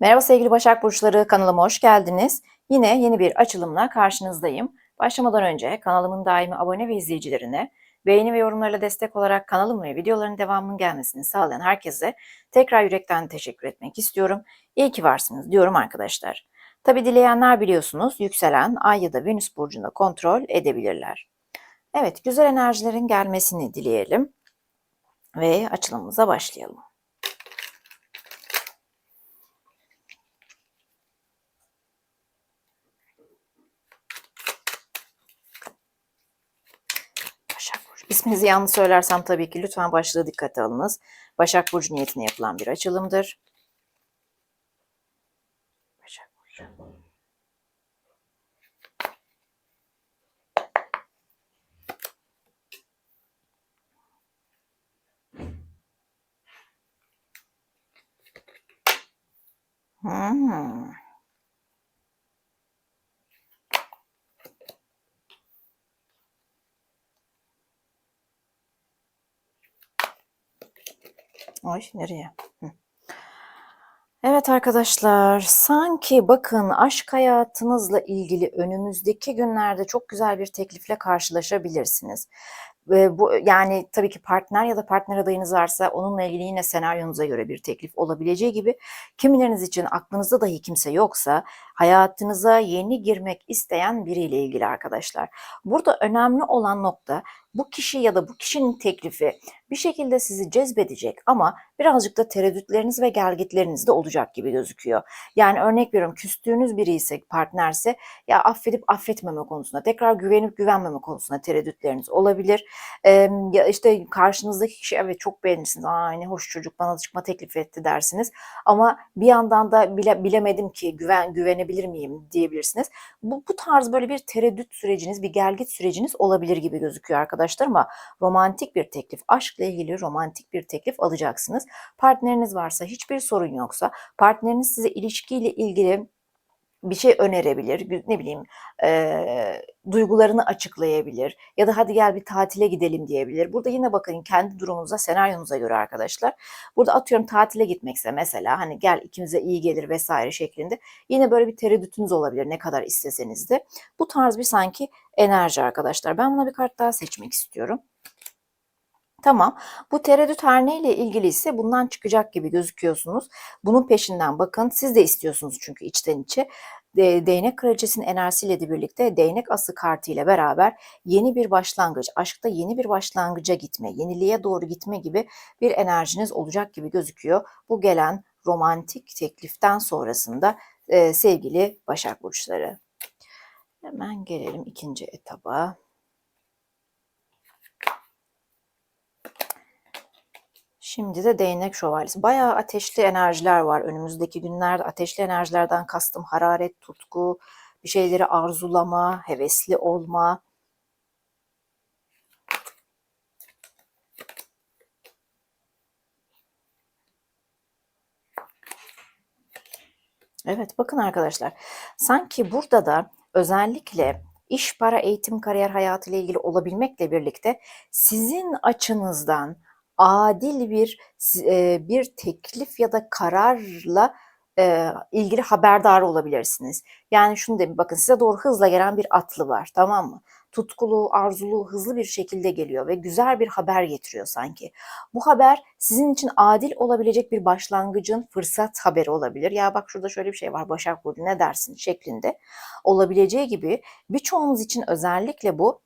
Merhaba sevgili Başak Burçları, kanalıma hoş geldiniz. Yine yeni bir açılımla karşınızdayım. Başlamadan önce kanalımın daimi abone ve izleyicilerine, beğeni ve yorumlarla destek olarak kanalım ve videoların devamının gelmesini sağlayan herkese tekrar yürekten teşekkür etmek istiyorum. İyi ki varsınız diyorum arkadaşlar. Tabi dileyenler biliyorsunuz yükselen ay ya da venüs burcunda kontrol edebilirler. Evet güzel enerjilerin gelmesini dileyelim ve açılımımıza başlayalım. Başak Burcu. İsminizi yanlış söylersem tabii ki lütfen başlığı dikkate alınız. Başak Burcu niyetine yapılan bir açılımdır. Başak Burcu. Hmm. Ay nereye? Evet arkadaşlar, sanki bakın aşk hayatınızla ilgili önümüzdeki günlerde çok güzel bir teklifle karşılaşabilirsiniz. Ve bu yani tabii ki partner ya da partner adayınız varsa onunla ilgili yine senaryonuza göre bir teklif olabileceği gibi kimileriniz için aklınızda dahi kimse yoksa hayatınıza yeni girmek isteyen biriyle ilgili arkadaşlar. Burada önemli olan nokta bu kişi ya da bu kişinin teklifi bir şekilde sizi cezbedecek ama birazcık da tereddütleriniz ve gelgitleriniz de olacak gibi gözüküyor. Yani örnek veriyorum küstüğünüz biri ise partnerse ya affedip affetmeme konusunda tekrar güvenip güvenmeme konusunda tereddütleriniz olabilir. Ee, ya işte karşınızdaki kişi evet çok beğenirsiniz. Aa ne hoş çocuk bana çıkma teklif etti dersiniz. Ama bir yandan da bile, bilemedim ki güven güvenebilir miyim diyebilirsiniz. Bu, bu tarz böyle bir tereddüt süreciniz, bir gelgit süreciniz olabilir gibi gözüküyor arkadaşlar ama romantik bir teklif, aşkla ilgili romantik bir teklif alacaksınız. Partneriniz varsa hiçbir sorun yoksa partneriniz size ilişkiyle ilgili bir şey önerebilir, ne bileyim e, duygularını açıklayabilir ya da hadi gel bir tatile gidelim diyebilir. Burada yine bakın kendi durumunuza, senaryonuza göre arkadaşlar. Burada atıyorum tatile gitmekse mesela hani gel ikimize iyi gelir vesaire şeklinde yine böyle bir tereddütünüz olabilir ne kadar isteseniz de. Bu tarz bir sanki enerji arkadaşlar. Ben buna bir kart daha seçmek istiyorum. Tamam. Bu tereddüt her neyle ilgili ise bundan çıkacak gibi gözüküyorsunuz. Bunun peşinden bakın. Siz de istiyorsunuz çünkü içten içe. De, değnek kraliçesinin enerjisiyle de birlikte değnek ası kartı ile beraber yeni bir başlangıç, aşkta yeni bir başlangıca gitme, yeniliğe doğru gitme gibi bir enerjiniz olacak gibi gözüküyor. Bu gelen romantik tekliften sonrasında e, sevgili Başak Burçları. Hemen gelelim ikinci etaba. Şimdi de değnek şövalyesi. Bayağı ateşli enerjiler var önümüzdeki günlerde. Ateşli enerjilerden kastım hararet, tutku, bir şeyleri arzulama, hevesli olma. Evet bakın arkadaşlar. Sanki burada da özellikle iş, para, eğitim, kariyer hayatı ile ilgili olabilmekle birlikte sizin açınızdan adil bir e, bir teklif ya da kararla e, ilgili haberdar olabilirsiniz. Yani şunu demin bakın size doğru hızla gelen bir atlı var tamam mı? Tutkulu, arzulu, hızlı bir şekilde geliyor ve güzel bir haber getiriyor sanki. Bu haber sizin için adil olabilecek bir başlangıcın fırsat haberi olabilir. Ya bak şurada şöyle bir şey var Başak Burcu ne dersin şeklinde olabileceği gibi birçoğumuz için özellikle bu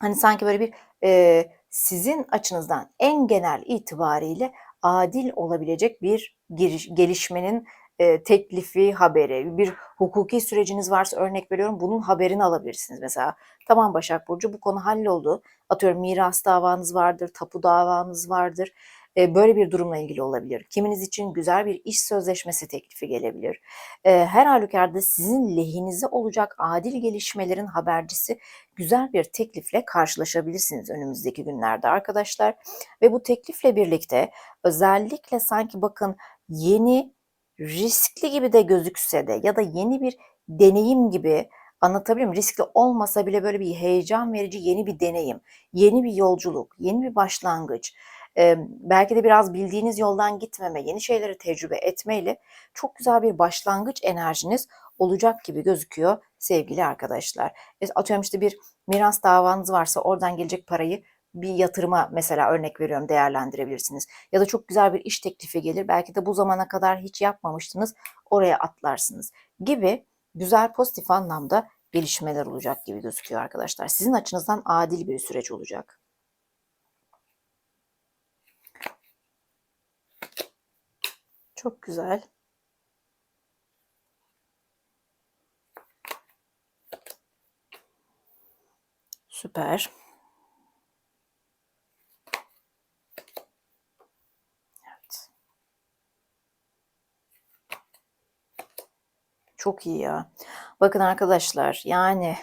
hani sanki böyle bir e, sizin açınızdan en genel itibariyle adil olabilecek bir giriş, gelişmenin e, teklifi, haberi, bir hukuki süreciniz varsa örnek veriyorum bunun haberini alabilirsiniz. Mesela tamam Başak Burcu bu konu halloldu. Atıyorum miras davanız vardır, tapu davanız vardır böyle bir durumla ilgili olabilir. Kiminiz için güzel bir iş sözleşmesi teklifi gelebilir. Her halükarda sizin lehinize olacak adil gelişmelerin habercisi güzel bir teklifle karşılaşabilirsiniz önümüzdeki günlerde arkadaşlar. Ve bu teklifle birlikte özellikle sanki bakın yeni riskli gibi de gözükse de ya da yeni bir deneyim gibi anlatabiliyor muyum? Riskli olmasa bile böyle bir heyecan verici yeni bir deneyim, yeni bir yolculuk, yeni bir başlangıç e, belki de biraz bildiğiniz yoldan gitmeme, yeni şeyleri tecrübe etmeyle çok güzel bir başlangıç enerjiniz olacak gibi gözüküyor sevgili arkadaşlar. E, atıyorum işte bir miras davanız varsa oradan gelecek parayı bir yatırıma mesela örnek veriyorum değerlendirebilirsiniz. Ya da çok güzel bir iş teklifi gelir. Belki de bu zamana kadar hiç yapmamıştınız. Oraya atlarsınız gibi güzel pozitif anlamda gelişmeler olacak gibi gözüküyor arkadaşlar. Sizin açınızdan adil bir süreç olacak. Çok güzel. Süper. Evet. Çok iyi ya. Bakın arkadaşlar yani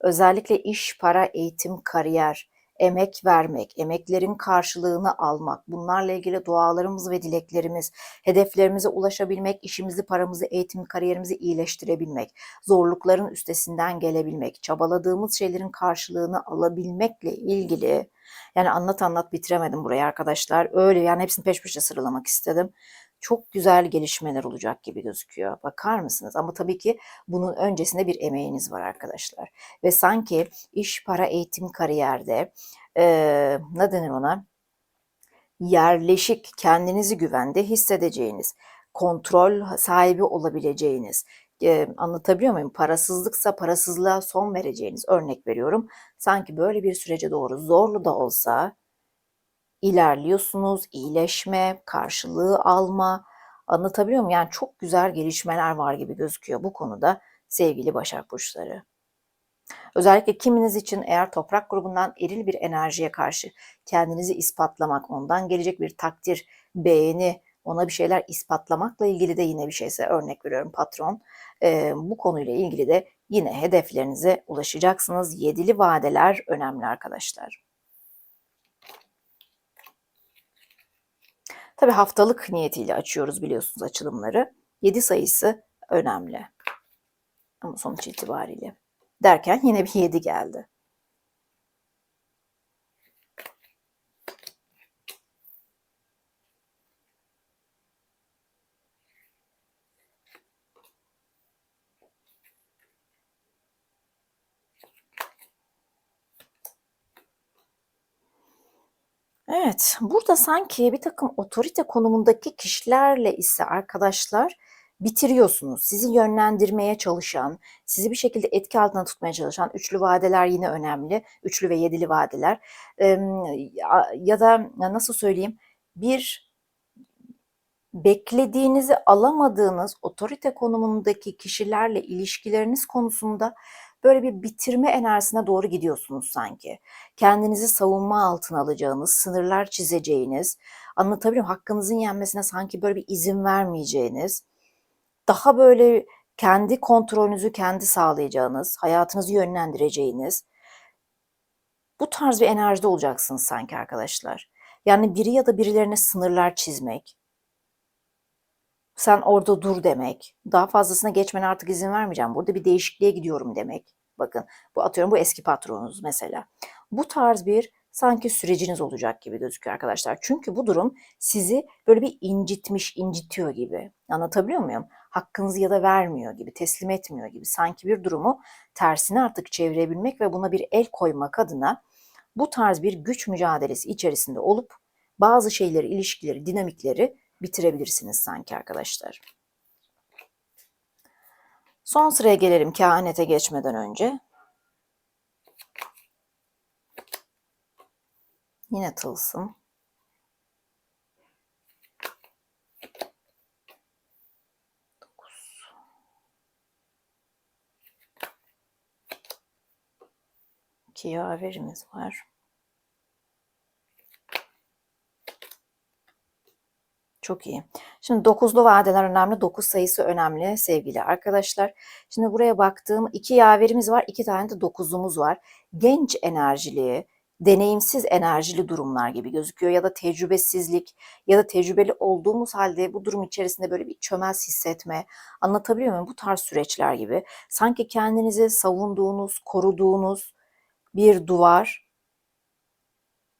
özellikle iş, para, eğitim, kariyer, emek vermek, emeklerin karşılığını almak, bunlarla ilgili dualarımız ve dileklerimiz, hedeflerimize ulaşabilmek, işimizi, paramızı, eğitim, kariyerimizi iyileştirebilmek, zorlukların üstesinden gelebilmek, çabaladığımız şeylerin karşılığını alabilmekle ilgili yani anlat anlat bitiremedim burayı arkadaşlar. Öyle yani hepsini peş peşe sıralamak istedim çok güzel gelişmeler olacak gibi gözüküyor. Bakar mısınız? Ama tabii ki bunun öncesinde bir emeğiniz var arkadaşlar. Ve sanki iş, para, eğitim, kariyerde e, ne denir ona? Yerleşik, kendinizi güvende hissedeceğiniz, kontrol sahibi olabileceğiniz, e, anlatabiliyor muyum? Parasızlıksa parasızlığa son vereceğiniz örnek veriyorum. Sanki böyle bir sürece doğru zorlu da olsa ilerliyorsunuz, iyileşme, karşılığı alma. Anlatabiliyor muyum? Yani çok güzel gelişmeler var gibi gözüküyor bu konuda sevgili Başak Burçları. Özellikle kiminiz için eğer toprak grubundan eril bir enerjiye karşı kendinizi ispatlamak, ondan gelecek bir takdir, beğeni, ona bir şeyler ispatlamakla ilgili de yine bir şeyse örnek veriyorum patron. E, bu konuyla ilgili de yine hedeflerinize ulaşacaksınız. Yedili vadeler önemli arkadaşlar. Tabi haftalık niyetiyle açıyoruz biliyorsunuz açılımları. 7 sayısı önemli. Ama sonuç itibariyle. Derken yine bir 7 geldi. Evet, burada sanki bir takım otorite konumundaki kişilerle ise arkadaşlar bitiriyorsunuz. Sizi yönlendirmeye çalışan, sizi bir şekilde etki altına tutmaya çalışan üçlü vadeler yine önemli. Üçlü ve yedili vadeler. Ya da nasıl söyleyeyim bir beklediğinizi alamadığınız otorite konumundaki kişilerle ilişkileriniz konusunda böyle bir bitirme enerjisine doğru gidiyorsunuz sanki. Kendinizi savunma altına alacağınız, sınırlar çizeceğiniz, anlatabiliyor muyum? Hakkınızın yenmesine sanki böyle bir izin vermeyeceğiniz, daha böyle kendi kontrolünüzü kendi sağlayacağınız, hayatınızı yönlendireceğiniz, bu tarz bir enerjide olacaksınız sanki arkadaşlar. Yani biri ya da birilerine sınırlar çizmek, sen orada dur demek, daha fazlasına geçmene artık izin vermeyeceğim, burada bir değişikliğe gidiyorum demek. Bakın bu atıyorum bu eski patronunuz mesela. Bu tarz bir sanki süreciniz olacak gibi gözüküyor arkadaşlar. Çünkü bu durum sizi böyle bir incitmiş, incitiyor gibi. Anlatabiliyor muyum? Hakkınızı ya da vermiyor gibi, teslim etmiyor gibi. Sanki bir durumu tersine artık çevirebilmek ve buna bir el koymak adına bu tarz bir güç mücadelesi içerisinde olup bazı şeyleri, ilişkileri, dinamikleri bitirebilirsiniz sanki arkadaşlar. Son sıraya gelelim kehanete geçmeden önce. Yine tılsım. İki yaverimiz var. Çok iyi. Şimdi dokuzlu vadeler önemli. Dokuz sayısı önemli sevgili arkadaşlar. Şimdi buraya baktığım iki yaverimiz var. iki tane de dokuzumuz var. Genç enerjili, deneyimsiz enerjili durumlar gibi gözüküyor. Ya da tecrübesizlik ya da tecrübeli olduğumuz halde bu durum içerisinde böyle bir çömez hissetme. Anlatabiliyor muyum? Bu tarz süreçler gibi. Sanki kendinizi savunduğunuz, koruduğunuz bir duvar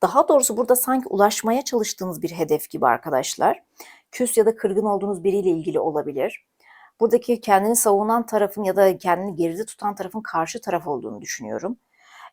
Daha doğrusu burada sanki ulaşmaya çalıştığınız bir hedef gibi arkadaşlar. Küs ya da kırgın olduğunuz biriyle ilgili olabilir. Buradaki kendini savunan tarafın ya da kendini geride tutan tarafın karşı taraf olduğunu düşünüyorum.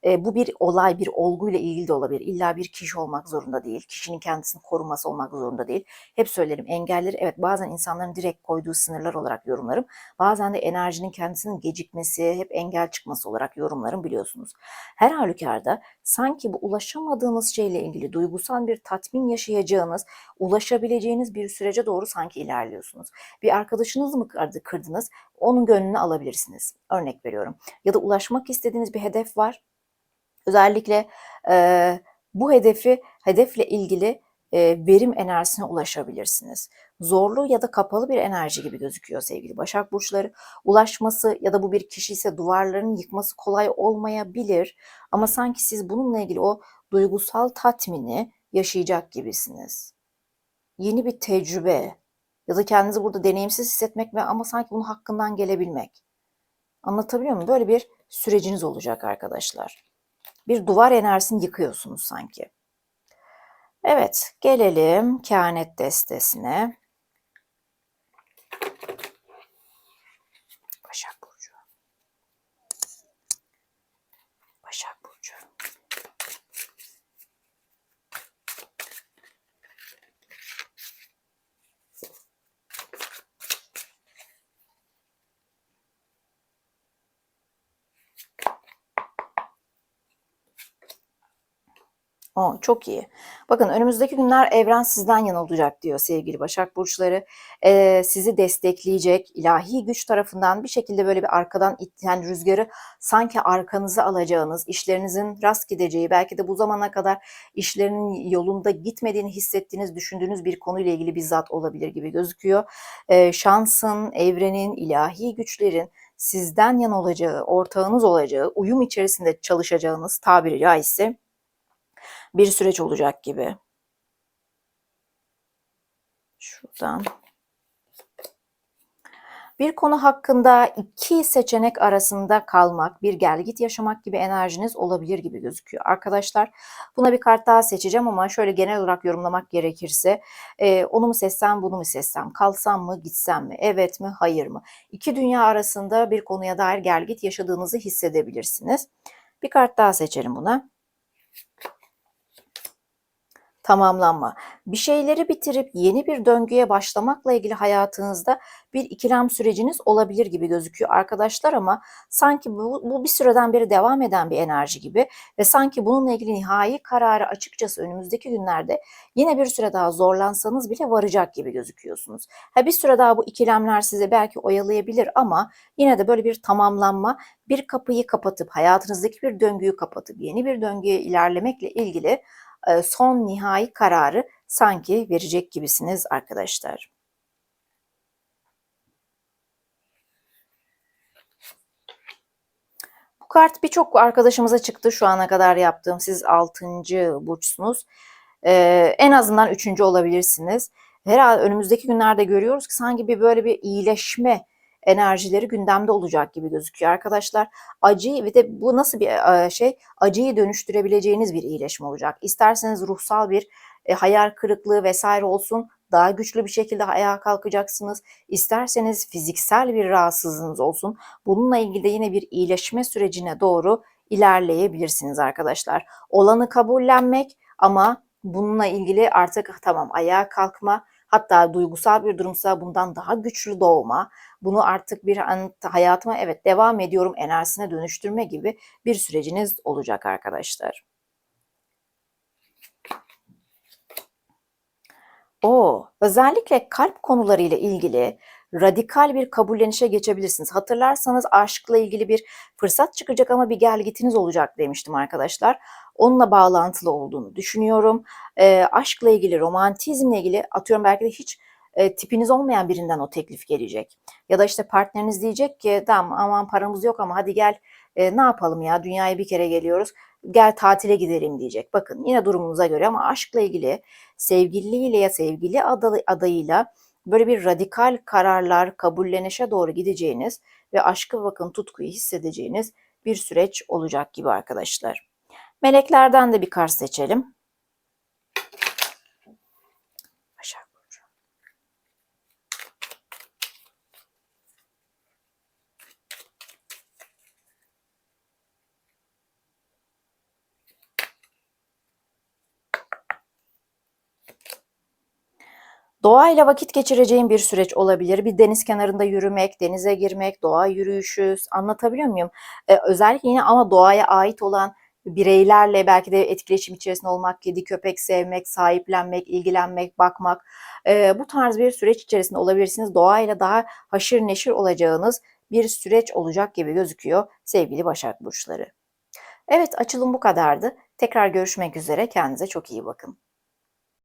E, bu bir olay, bir olguyla ilgili de olabilir. İlla bir kişi olmak zorunda değil. Kişinin kendisini koruması olmak zorunda değil. Hep söylerim engelleri evet bazen insanların direkt koyduğu sınırlar olarak yorumlarım. Bazen de enerjinin kendisinin gecikmesi, hep engel çıkması olarak yorumlarım biliyorsunuz. Her halükarda sanki bu ulaşamadığınız şeyle ilgili duygusal bir tatmin yaşayacağınız, ulaşabileceğiniz bir sürece doğru sanki ilerliyorsunuz. Bir arkadaşınız mı kırdı, kırdınız? Onun gönlünü alabilirsiniz. Örnek veriyorum. Ya da ulaşmak istediğiniz bir hedef var Özellikle e, bu hedefi, hedefle ilgili e, verim enerjisine ulaşabilirsiniz. Zorlu ya da kapalı bir enerji gibi gözüküyor sevgili Başak Burçları. Ulaşması ya da bu bir kişi ise duvarların yıkması kolay olmayabilir. Ama sanki siz bununla ilgili o duygusal tatmini yaşayacak gibisiniz. Yeni bir tecrübe ya da kendinizi burada deneyimsiz hissetmek ve ama sanki bunun hakkından gelebilmek. Anlatabiliyor muyum? Böyle bir süreciniz olacak arkadaşlar bir duvar enerjisini yıkıyorsunuz sanki. Evet, gelelim kehanet destesine. Başak Burcu. Başak Burcu. O çok iyi. Bakın önümüzdeki günler evren sizden yana olacak diyor sevgili Başak Burçları. Ee, sizi destekleyecek ilahi güç tarafından bir şekilde böyle bir arkadan iten rüzgarı sanki arkanıza alacağınız, işlerinizin rast gideceği, belki de bu zamana kadar işlerinin yolunda gitmediğini hissettiğiniz, düşündüğünüz bir konuyla ilgili bir zat olabilir gibi gözüküyor. Ee, şansın, evrenin, ilahi güçlerin sizden yana olacağı, ortağınız olacağı, uyum içerisinde çalışacağınız tabiri caizse bir süreç olacak gibi. Şuradan. Bir konu hakkında iki seçenek arasında kalmak, bir gel git yaşamak gibi enerjiniz olabilir gibi gözüküyor. Arkadaşlar buna bir kart daha seçeceğim ama şöyle genel olarak yorumlamak gerekirse e, onu mu seçsem bunu mu seçsem, kalsam mı gitsem mi, evet mi hayır mı? İki dünya arasında bir konuya dair gel git yaşadığınızı hissedebilirsiniz. Bir kart daha seçelim buna tamamlanma. Bir şeyleri bitirip yeni bir döngüye başlamakla ilgili hayatınızda bir ikilem süreciniz olabilir gibi gözüküyor arkadaşlar ama sanki bu, bu bir süreden beri devam eden bir enerji gibi ve sanki bununla ilgili nihai kararı açıkçası önümüzdeki günlerde yine bir süre daha zorlansanız bile varacak gibi gözüküyorsunuz. Ha bir süre daha bu ikilemler sizi belki oyalayabilir ama yine de böyle bir tamamlanma, bir kapıyı kapatıp hayatınızdaki bir döngüyü kapatıp yeni bir döngüye ilerlemekle ilgili son nihai kararı sanki verecek gibisiniz arkadaşlar. Bu kart birçok arkadaşımıza çıktı şu ana kadar yaptığım. Siz 6. burçsunuz. Ee, en azından 3. olabilirsiniz. Herhalde önümüzdeki günlerde görüyoruz ki sanki bir böyle bir iyileşme enerjileri gündemde olacak gibi gözüküyor arkadaşlar. Acıyı ve de bu nasıl bir şey? Acıyı dönüştürebileceğiniz bir iyileşme olacak. İsterseniz ruhsal bir e, hayal kırıklığı vesaire olsun daha güçlü bir şekilde ayağa kalkacaksınız. İsterseniz fiziksel bir rahatsızlığınız olsun. Bununla ilgili de yine bir iyileşme sürecine doğru ilerleyebilirsiniz arkadaşlar. Olanı kabullenmek ama bununla ilgili artık tamam ayağa kalkma, Hatta duygusal bir durumsa bundan daha güçlü doğma, bunu artık bir hayatıma evet devam ediyorum enerjisine dönüştürme gibi bir süreciniz olacak arkadaşlar. O özellikle kalp konularıyla ilgili radikal bir kabullenişe geçebilirsiniz. Hatırlarsanız aşkla ilgili bir fırsat çıkacak ama bir gelgitiniz olacak demiştim arkadaşlar. Onunla bağlantılı olduğunu düşünüyorum. E, aşkla ilgili, romantizmle ilgili atıyorum belki de hiç e, tipiniz olmayan birinden o teklif gelecek. Ya da işte partneriniz diyecek ki tamam aman paramız yok ama hadi gel e, ne yapalım ya dünyaya bir kere geliyoruz gel tatile gidelim diyecek. Bakın yine durumunuza göre ama aşkla ilgili sevgiliyle ya sevgili adayıyla böyle bir radikal kararlar, kabullenişe doğru gideceğiniz ve aşkı bakın tutkuyu hissedeceğiniz bir süreç olacak gibi arkadaşlar. Meleklerden de bir kart seçelim. Başak Burcu. Doğayla vakit geçireceğin bir süreç olabilir. Bir deniz kenarında yürümek, denize girmek, doğa yürüyüşü anlatabiliyor muyum? Ee, özellikle yine ama doğaya ait olan bireylerle belki de etkileşim içerisinde olmak, kedi, köpek sevmek, sahiplenmek, ilgilenmek, bakmak, eee, bu tarz bir süreç içerisinde olabilirsiniz. Doğayla daha haşır neşir olacağınız bir süreç olacak gibi gözüküyor sevgili Başak Burçları. Evet, açılım bu kadardı. Tekrar görüşmek üzere. Kendinize çok iyi bakın.